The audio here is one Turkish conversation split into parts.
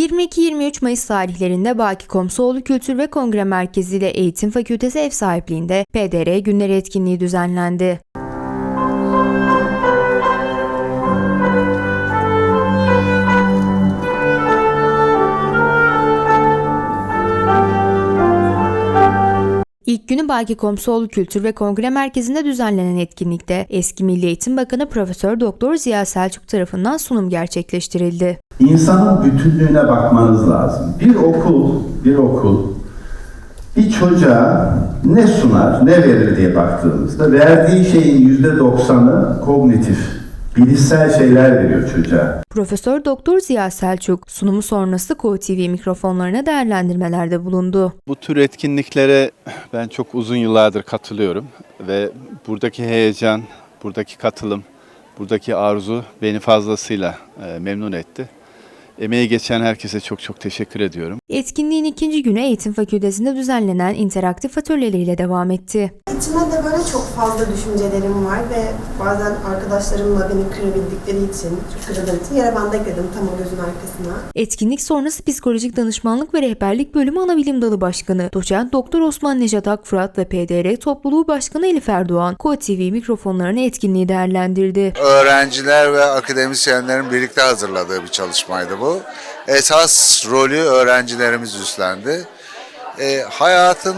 22-23 Mayıs tarihlerinde Baki Komsoğlu Kültür ve Kongre Merkezi ile Eğitim Fakültesi ev sahipliğinde PDR Günleri etkinliği düzenlendi. İlk günü Baki Komsoğlu Kültür ve Kongre Merkezi'nde düzenlenen etkinlikte eski Milli Eğitim Bakanı Profesör Doktor Ziya Selçuk tarafından sunum gerçekleştirildi. İnsanın bütünlüğüne bakmanız lazım. Bir okul, bir okul bir çocuğa ne sunar, ne verir diye baktığımızda verdiği şeyin yüzde doksanı kognitif, bilişsel şeyler veriyor çocuğa. Profesör Doktor Ziya Selçuk sunumu sonrası Ko TV mikrofonlarına değerlendirmelerde bulundu. Bu tür etkinliklere ben çok uzun yıllardır katılıyorum ve buradaki heyecan, buradaki katılım, buradaki arzu beni fazlasıyla e, memnun etti. Emeği geçen herkese çok çok teşekkür ediyorum. Etkinliğin ikinci günü Eğitim Fakültesi'nde düzenlenen interaktif atölyeleriyle devam etti. İçime de böyle çok fazla düşüncelerim var ve bazen arkadaşlarımla beni kırabildikleri için, kırılır için yere bandı ekledim tam o gözün arkasına. Etkinlik sonrası Psikolojik Danışmanlık ve Rehberlik Bölümü Anabilim Dalı Başkanı Doçent Doktor Osman Necat Akfırat ve PDR Topluluğu Başkanı Elif Erdoğan, Ko TV mikrofonlarını etkinliği değerlendirdi. öğrenciler ve akademisyenlerin birlikte hazırladığı bir çalışmaydı bu. Esas rolü öğrencilerimiz üstlendi. E, hayatın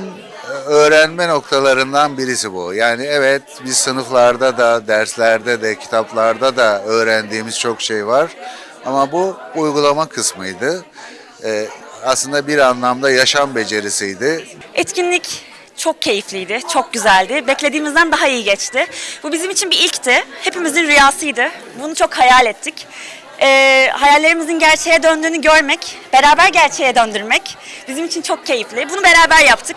e, öğrenme noktalarından birisi bu. Yani evet biz sınıflarda da, derslerde de, kitaplarda da öğrendiğimiz çok şey var. Ama bu uygulama kısmıydı. E, aslında bir anlamda yaşam becerisiydi. Etkinlik çok keyifliydi, çok güzeldi. Beklediğimizden daha iyi geçti. Bu bizim için bir ilkti. Hepimizin rüyasıydı. Bunu çok hayal ettik. Ee, hayallerimizin gerçeğe döndüğünü görmek, beraber gerçeğe döndürmek bizim için çok keyifli. Bunu beraber yaptık.